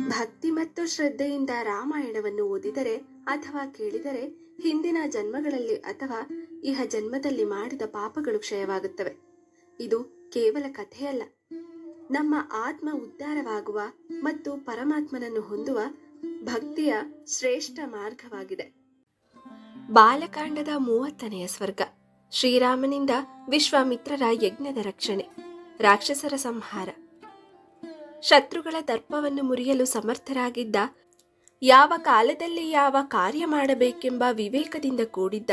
ಭಕ್ತಿ ಮತ್ತು ಶ್ರದ್ಧೆಯಿಂದ ರಾಮಾಯಣವನ್ನು ಓದಿದರೆ ಅಥವಾ ಕೇಳಿದರೆ ಹಿಂದಿನ ಜನ್ಮಗಳಲ್ಲಿ ಅಥವಾ ಇಹ ಜನ್ಮದಲ್ಲಿ ಮಾಡಿದ ಪಾಪಗಳು ಕ್ಷಯವಾಗುತ್ತವೆ. ಇದು ಕೇವಲ ಕಥೆಯಲ್ಲ. ನಮ್ಮ ಆತ್ಮ ಉದ್ಧಾರವಾಗುವ ಮತ್ತು ಪರಮಾತ್ಮನನ್ನು ಹೊಂದುವ ಭಕ್ತಿಯ ಶ್ರೇಷ್ಠ ಮಾರ್ಗವಾಗಿದೆ. ಬಾಲಕಾಂಡದ ಮೂವತ್ತನೆಯ ಸ್ವರ್ಗ, ಶ್ರೀರಾಮನಿಂದ ವಿಶ್ವಾಮಿತ್ರರ ಯಜ್ಞದ ರಕ್ಷಣೆ, ರಾಕ್ಷಸರ ಸಂಹಾರ. ಶತ್ರುಗಳ ದರ್ಪವನ್ನು ಮುರಿಯಲು ಸಮರ್ಥರಾಗಿದ್ದ, ಯಾವ ಕಾಲದಲ್ಲಿ ಯಾವ ಕಾರ್ಯ ಮಾಡಬೇಕೆಂಬ ವಿವೇಕದಿಂದ ಕೂಡಿದ್ದ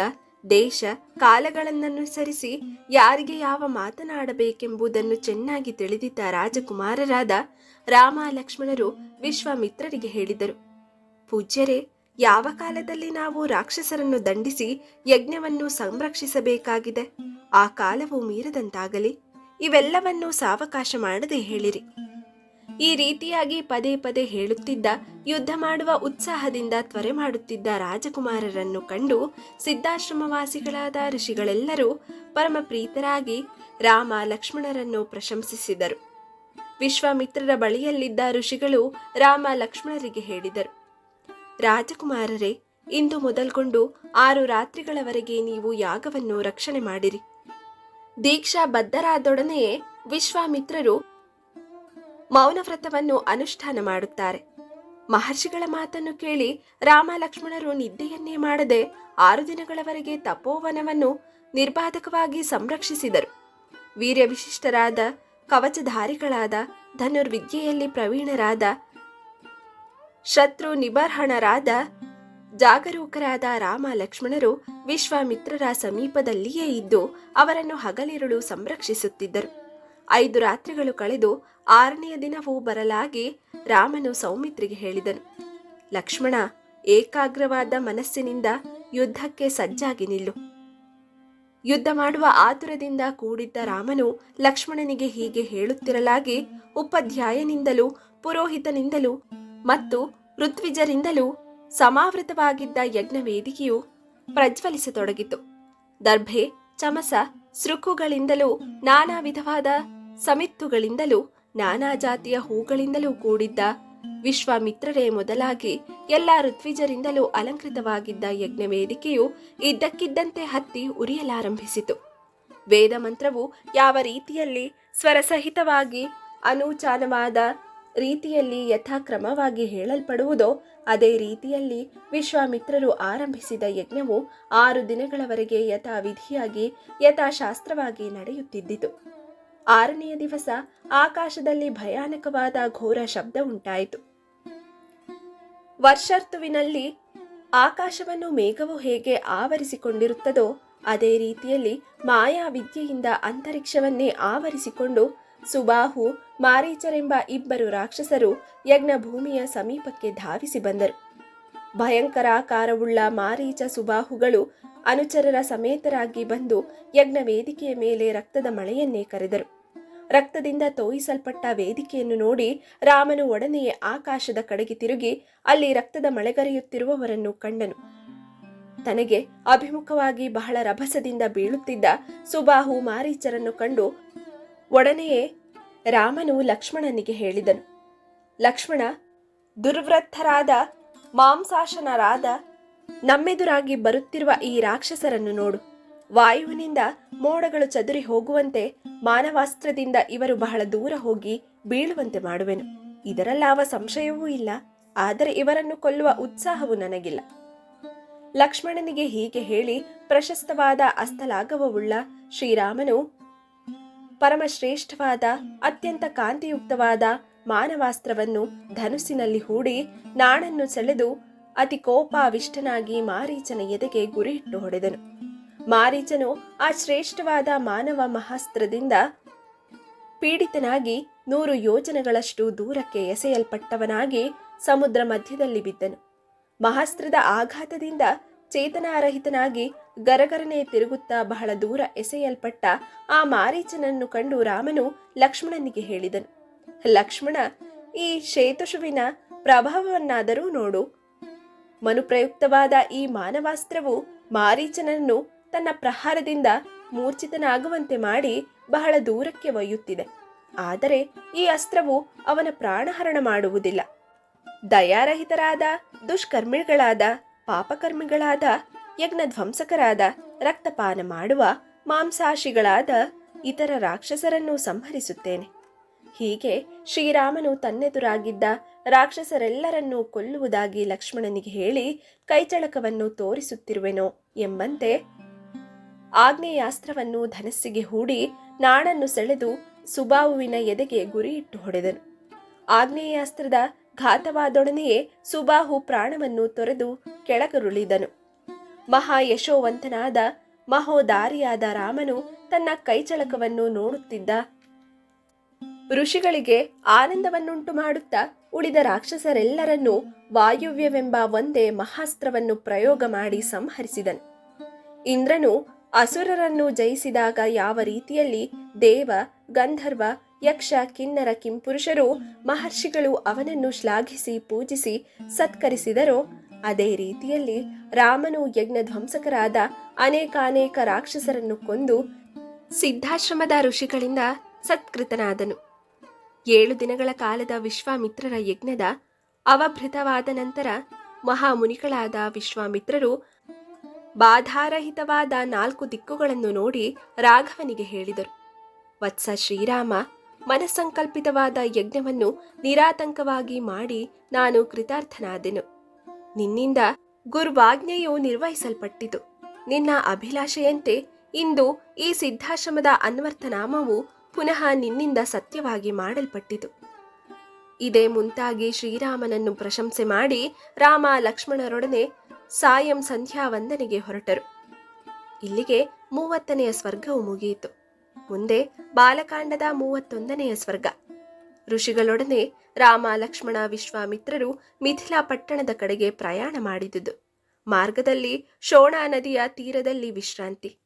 ದೇಶ ಕಾಲಗಳನ್ನನುಸರಿಸಿ ಯಾರಿಗೆ ಯಾವ ಮಾತನಾಡಬೇಕೆಂಬುದನ್ನು ಚೆನ್ನಾಗಿ ತಿಳಿದಿದ್ದ ರಾಜಕುಮಾರರಾದ ರಾಮ ಲಕ್ಷ್ಮಣರು ವಿಶ್ವಾಮಿತ್ರರಿಗೆ ಹೇಳಿದರು, ಪೂಜ್ಯರೇ, ಯಾವ ಕಾಲದಲ್ಲಿ ನಾವು ರಾಕ್ಷಸರನ್ನು ದಂಡಿಸಿ ಯಜ್ಞವನ್ನು ಸಂರಕ್ಷಿಸಬೇಕಾಗಿದೆ? ಆ ಕಾಲವು ಮೀರದಂತಾಗಲಿ, ಇವೆಲ್ಲವನ್ನೂ ಸಾವಕಾಶ ಮಾಡದೆ ಹೇಳಿರಿ. ಈ ರೀತಿಯಾಗಿ ಪದೇ ಪದೇ ಹೇಳುತ್ತಿದ್ದ, ಯುದ್ಧ ಮಾಡುವ ಉತ್ಸಾಹದಿಂದ ತ್ವರೆ ಮಾಡುತ್ತಿದ್ದ ರಾಜಕುಮಾರರನ್ನು ಕಂಡು ಸಿದ್ಧಾಶ್ರಮವಾಸಿಗಳಾದ ಋಷಿಗಳೆಲ್ಲರೂ ಪರಮ ಪ್ರೀತರಾಗಿ ರಾಮ ಲಕ್ಷ್ಮಣರನ್ನು ಪ್ರಶಂಸಿಸಿದರು. ವಿಶ್ವಾಮಿತ್ರರ ಬಳಿಯಲ್ಲಿದ್ದ ಋಷಿಗಳು ರಾಮ ಲಕ್ಷ್ಮಣರಿಗೆ ಹೇಳಿದರು, ರಾಜಕುಮಾರರೇ, ಇಂದು ಮೊದಲ್ಗೊಂಡು ಆರು ರಾತ್ರಿಗಳವರೆಗೆ ನೀವು ಯಾಗವನ್ನು ರಕ್ಷಣೆ ಮಾಡಿರಿ. ದೀಕ್ಷಾ ಬದ್ಧರಾದೊಡನೆಯೇ ವಿಶ್ವಾಮಿತ್ರರು ಮೌನವ್ರತವನ್ನು ಅನುಷ್ಠಾನ ಮಾಡುತ್ತಾರೆ. ಮಹರ್ಷಿಗಳ ಮಾತನ್ನು ಕೇಳಿ ರಾಮ ಲಕ್ಷ್ಮಣರು ನಿದ್ದೆಯನ್ನೇ ಮಾಡದೆ ಆರು ದಿನಗಳವರೆಗೆ ತಪೋವನವನ್ನು ನಿರ್ಬಾಧಕವಾಗಿ ಸಂರಕ್ಷಿಸಿದರು. ವೀರ್ಯ ವಿಶಿಷ್ಟರಾದ ಕವಚಧಾರಿಗಳಾದ, ಧನುರ್ವಿದ್ಯೆಯಲ್ಲಿ ಪ್ರವೀಣರಾದ ಶತ್ರು ನಿಬರ್ಹಣರಾದ ಜಾಗರೂಕರಾದ ರಾಮ ಲಕ್ಷ್ಮಣರು ವಿಶ್ವಾಮಿತ್ರರ ಸಮೀಪದಲ್ಲಿಯೇ ಇದ್ದು ಅವರನ್ನು ಹಗಲಿರುಳು ಸಂರಕ್ಷಿಸುತ್ತಿದ್ದರು. ಐದು ರಾತ್ರಿಗಳು ಕಳೆದು ಆರನೆಯ ದಿನವೂ ಬರಲಾಗಿ ರಾಮನು ಸೌಮಿತ್ರಿಗೆ ಹೇಳಿದನು. ಲಕ್ಷ್ಮಣ, ಏಕಾಗ್ರವಾದ ಮನಸ್ಸಿನಿಂದ ಯುದ್ಧಕ್ಕೆ ಸಜ್ಜಾಗಿ ನಿಲ್ಲು. ಯುದ್ಧ ಮಾಡುವ ಆತುರದಿಂದ ಕೂಡಿದ್ದ ರಾಮನು ಲಕ್ಷ್ಮಣನಿಗೆ ಹೀಗೆ ಹೇಳುತ್ತಿರಲಾಗಿ ಉಪಾಧ್ಯಾಯನಿಂದಲೂ, ಪುರೋಹಿತನಿಂದಲೂ ಮತ್ತು ಋತ್ವಿಜರಿಂದಲೂ ಸಮಾವೃತವಾಗಿದ್ದ ಯಜ್ಞ ವೇದಿಕೆಯು ಪ್ರಜ್ವಲಿಸತೊಡಗಿತು. ದರ್ಭೆ, ಚಮಸ, ಸೃಕುಗಳಿಂದಲೂ ನಾನಾ ವಿಧವಾದ ಸಮಿತ್ತುಗಳಿಂದಲೂ ನಾನಾ ಜಾತಿಯ ಹೂಗಳಿಂದಲೂ ಕೂಡಿದ್ದ ವಿಶ್ವಾಮಿತ್ರರೇ ಮೊದಲಾಗಿ ಎಲ್ಲ ಋತ್ವಿಜರಿಂದಲೂ ಅಲಂಕೃತವಾಗಿದ್ದ ಯಜ್ಞ ವೇದಿಕೆಯು ಇದ್ದಕ್ಕಿದ್ದಂತೆ ಹತ್ತಿ ಉರಿಯಲಾರಂಭಿಸಿತು. ವೇದ ಮಂತ್ರವು ಯಾವ ರೀತಿಯಲ್ಲಿ ಸ್ವರಸಹಿತವಾಗಿ ಅನೂಚಾನವಾದ ರೀತಿಯಲ್ಲಿ ಯಥಾಕ್ರಮವಾಗಿ ಹೇಳಲ್ಪಡುವುದೋ ಅದೇ ರೀತಿಯಲ್ಲಿ ವಿಶ್ವಾಮಿತ್ರರು ಆರಂಭಿಸಿದ ಯಜ್ಞವು ಆರು ದಿನಗಳವರೆಗೆ ಯಥಾವಿಧಿಯಾಗಿ ಯಥಾಶಾಸ್ತ್ರವಾಗಿ ನಡೆಯುತ್ತಿದ್ದಿತು. ಆರನೆಯ ದಿವಸ ಆಕಾಶದಲ್ಲಿ ಭಯಾನಕವಾದ ಘೋರ ಶಬ್ದ ಉಂಟಾಯಿತು. ವರ್ಷಋತುವಿನಲ್ಲಿ ಆಕಾಶವನ್ನು ಮೇಘವು ಹೇಗೆ ಆವರಿಸಿಕೊಂಡಿರುತ್ತದೋ ಅದೇ ರೀತಿಯಲ್ಲಿ ಮಾಯಾ ವಿದ್ಯೆಯಿಂದ ಅಂತರಿಕ್ಷವನ್ನೇ ಆವರಿಸಿಕೊಂಡು ಸುಬಾಹು, ಮಾರೀಚರೆಂಬ ಇಬ್ಬರು ರಾಕ್ಷಸರು ಯಜ್ಞ ಭೂಮಿಯ ಸಮೀಪಕ್ಕೆ ಧಾವಿಸಿ ಬಂದರು. ಭಯಂಕರಾಕಾರವುಳ್ಳ ಮಾರೀಚ ಸುಬಾಹುಗಳು ಅನುಚರರ ಸಮೇತರಾಗಿ ಬಂದು ಯಜ್ಞ ವೇದಿಕೆಯ ಮೇಲೆ ರಕ್ತದ ಮಳೆಯನ್ನೇ ಕರೆದರು. ರಕ್ತದಿಂದ ತೋಯಿಸಲ್ಪಟ್ಟ ವೇದಿಕೆಯನ್ನು ನೋಡಿ ರಾಮನು ಒಡನೆಯೇ ಆಕಾಶದ ಕಡೆಗೆ ತಿರುಗಿ ಅಲ್ಲಿ ರಕ್ತದ ಮಳೆಗರೆಯುತ್ತಿರುವವರನ್ನು ಕಂಡನು. ತನಗೆ ಅಭಿಮುಖವಾಗಿ ಬಹಳ ರಭಸದಿಂದ ಬೀಳುತ್ತಿದ್ದ ಸುಬಾಹು ಮಾರೀಚರನ್ನು ಕಂಡು ಒಡನೆಯೇ ರಾಮನು ಲಕ್ಷ್ಮಣನಿಗೆ ಹೇಳಿದನು. ಲಕ್ಷ್ಮಣ, ದುರ್ವೃತ್ತರಾದ, ಮಾಂಸಾಶನರಾದ ನಮ್ಮೆದುರಾಗಿ ಬರುತ್ತಿರುವ ಈ ರಾಕ್ಷಸರನ್ನು ನೋಡು. ವಾಯುವಿನಿಂದ ಮೋಡಗಳು ಚದುರಿ ಹೋಗುವಂತೆ ಮಾನವಾಸ್ತ್ರದಿಂದ ಇವರು ಬಹಳ ದೂರ ಹೋಗಿ ಬೀಳುವಂತೆ ಮಾಡುವೆನು. ಇದರಲ್ಲಾವ ಸಂಶಯವೂ ಇಲ್ಲ, ಆದರೆ ಇವರನ್ನು ಕೊಲ್ಲುವ ಉತ್ಸಾಹವು ನನಗಿಲ್ಲ. ಲಕ್ಷ್ಮಣನಿಗೆ ಹೀಗೆ ಹೇಳಿ ಪ್ರಶಸ್ತವಾದ ಅಸ್ತಲಾಘವವುಳ್ಳ ಶ್ರೀರಾಮನು ಪರಮಶ್ರೇಷ್ಠವಾದ, ಅತ್ಯಂತ ಕಾಂತಿಯುಕ್ತವಾದ ಮಾನವಾಸ್ತ್ರವನ್ನು ಧನುಸ್ಸಿನಲ್ಲಿ ಹೂಡಿ ನಾಣನ್ನು ಸೆಳೆದು ಅತಿ ಕೋಪಾವಿಷ್ಟನಾಗಿ ಮಾರೀಚನ ಎದೆಗೆ ಗುರಿಯಿಟ್ಟು ಹೊಡೆದನು. ಮಾರೀಚನು ಆ ಶ್ರೇಷ್ಠವಾದ ಮಾನವ ಮಹಾಸ್ತ್ರದಿಂದ ಪೀಡಿತನಾಗಿ ನೂರು ಯೋಜನೆಗಳಷ್ಟು ದೂರಕ್ಕೆ ಎಸೆಯಲ್ಪಟ್ಟವನಾಗಿ ಸಮುದ್ರ ಮಧ್ಯದಲ್ಲಿ ಬಿದ್ದನು. ಮಹಾಸ್ತ್ರದ ಆಘಾತದಿಂದ ಚೇತನಾರಹಿತನಾಗಿ ಗರಗರನೆ ತಿರುಗುತ್ತಾ ಬಹಳ ದೂರ ಎಸೆಯಲ್ಪಟ್ಟ ಆ ಮಾರೀಚನನ್ನು ಕಂಡು ರಾಮನು ಲಕ್ಷ್ಮಣನಿಗೆ ಹೇಳಿದನು. ಲಕ್ಷ್ಮಣ, ಈ ಶೇತುಷುವಿನ ಪ್ರಭಾವವನ್ನಾದರೂ ನೋಡು. ಮನುಪ್ರಯುಕ್ತವಾದ ಈ ಮಾನವಾಸ್ತ್ರವು ಮಾರೀಚನನ್ನು ತನ್ನ ಪ್ರಹಾರದಿಂದ ಮೂರ್ಛಿತನಾಗುವಂತೆ ಮಾಡಿ ಬಹಳ ದೂರಕ್ಕೆ ಒಯ್ಯುತ್ತಿದೆ. ಆದರೆ ಈ ಅಸ್ತ್ರವು ಅವನ ಪ್ರಾಣಹರಣ ಮಾಡುವುದಿಲ್ಲ. ದಯಾರಹಿತರಾದ, ದುಷ್ಕರ್ಮಿಗಳಾದ, ಪಾಪಕರ್ಮಿಗಳಾದ, ಯಜ್ಞಧ್ವಂಸಕರಾದ, ರಕ್ತಪಾನ ಮಾಡುವ ಮಾಂಸಾಶಿಗಳಾದ ಇತರ ರಾಕ್ಷಸರನ್ನು ಸಂಹರಿಸುತ್ತೇನೆ. ಹೀಗೆ ಶ್ರೀರಾಮನು ತನ್ನೆದುರಾಗಿದ್ದ ರಾಕ್ಷಸರೆಲ್ಲರನ್ನೂ ಕೊಲ್ಲುವುದಾಗಿ ಲಕ್ಷ್ಮಣನಿಗೆ ಹೇಳಿ ಕೈಚಳಕವನ್ನು ತೋರಿಸುತ್ತಿರುವೆನೋ ಎಂಬಂತೆ ಆಗ್ನೇಯಾಸ್ತ್ರವನ್ನು ಧನಸ್ಸಿಗೆ ಹೂಡಿ ನಾಣನ್ನು ಸೆಳೆದು ಸುಬಾಹುವಿನ ಎದೆಗೆ ಗುರಿಯಿಟ್ಟು ಹೊಡೆದನು. ಆಗ್ನೇಯಾಸ್ತ್ರದ ಘಾತವಾದೊಡನೆಯೇ ಸುಬಾಹು ಪ್ರಾಣವನ್ನು ತೊರೆದು ಕೆಳಗರುಳಿದನು. ಮಹಾ ಯಶೋವಂತನಾದ ಮಹೋದಾರಿಯಾದ ರಾಮನು ತನ್ನ ಕೈಚಳಕವನ್ನು ನೋಡುತ್ತಿದ್ದ ಋಷಿಗಳಿಗೆ ಆನಂದವನ್ನುಂಟು ಮಾಡುತ್ತಾ ಉಳಿದ ರಾಕ್ಷಸರೆಲ್ಲರನ್ನೂ ವಾಯುವ್ಯವೆಂಬ ಒಂದೇ ಮಹಾಸ್ತ್ರವನ್ನು ಪ್ರಯೋಗ ಮಾಡಿ ಸಂಹರಿಸಿದನು. ಇಂದ್ರನು ಅಸುರರನ್ನು ಜಯಿಸಿದಾಗ ಯಾವ ರೀತಿಯಲ್ಲಿ ದೇವ, ಗಂಧರ್ವ, ಯಕ್ಷ, ಕಿನ್ನರ, ಕಿಂಪುರುಷರು, ಮಹರ್ಷಿಗಳು ಅವನನ್ನು ಶ್ಲಾಘಿಸಿ ಪೂಜಿಸಿ ಸತ್ಕರಿಸಿದರೋ, ಅದೇ ರೀತಿಯಲ್ಲಿ ರಾಮನು ಯಜ್ಞಧ್ವಂಸಕರಾದ ಅನೇಕಾನೇಕ ರಾಕ್ಷಸರನ್ನು ಕೊಂದು ಸಿದ್ಧಾಶ್ರಮದ ಋಷಿಗಳಿಂದ ಸತ್ಕೃತನಾದನು. ಏಳು ದಿನಗಳ ಕಾಲದ ವಿಶ್ವಾಮಿತ್ರರ ಯಜ್ಞದ ಅವಭೃತವಾದ ನಂತರ ಮಹಾಮುನಿಗಳಾದ ವಿಶ್ವಾಮಿತ್ರರು ಬಾಧಾರಹಿತವಾದ ನಾಲ್ಕು ದಿಕ್ಕುಗಳನ್ನು ನೋಡಿ ರಾಘವನಿಗೆ ಹೇಳಿದರು. ವತ್ಸ ಶ್ರೀರಾಮ, ಮನಸ್ಸಂಕಲ್ಪಿತವಾದ ಯಜ್ಞವನ್ನು ನಿರಾತಂಕವಾಗಿ ಮಾಡಿ ನಾನು ಕೃತಾರ್ಥನಾದೆನು. ನಿನ್ನಿಂದ ಗುರುವಾಜ್ಞೆಯು ನಿರ್ವಹಿಸಲ್ಪಟ್ಟಿತು. ನಿನ್ನ ಅಭಿಲಾಷೆಯಂತೆ ಇಂದು ಈ ಸಿದ್ಧಾಶ್ರಮದ ಅನ್ವರ್ಥನಾಮವು ಪುನಃ ನಿನ್ನಿಂದ ಸತ್ಯವಾಗಿ ಮಾಡಲ್ಪಟ್ಟಿತು. ಇದೇ ಮುಂತಾಗಿ ಶ್ರೀರಾಮನನ್ನು ಪ್ರಶಂಸೆ ಮಾಡಿ ರಾಮ ಲಕ್ಷ್ಮಣರೊಡನೆ ಸಾಯಂ ಸಂಧ್ಯಾ ವಂದನೆಗೆ ಹೊರಟರು. ಇಲ್ಲಿಗೆ ಮೂವತ್ತನೆಯ ಸ್ವರ್ಗವು ಮುಗಿಯಿತು. ಮುಂದೆ ಬಾಲಕಾಂಡದ ಮೂವತ್ತೊಂದನೆಯ ಸ್ವರ್ಗ. ಋಷಿಗಳೊಡನೆ ರಾಮ ಲಕ್ಷ್ಮಣ ವಿಶ್ವಾಮಿತ್ರರು ಮಿಥಿಲಾ ಪಟ್ಟಣದ ಕಡೆಗೆ ಪ್ರಯಾಣ ಮಾಡಿದುದು. ಮಾರ್ಗದಲ್ಲಿ ಶೋಣಾ ನದಿಯ ತೀರದಲ್ಲಿ ವಿಶ್ರಾಂತಿ.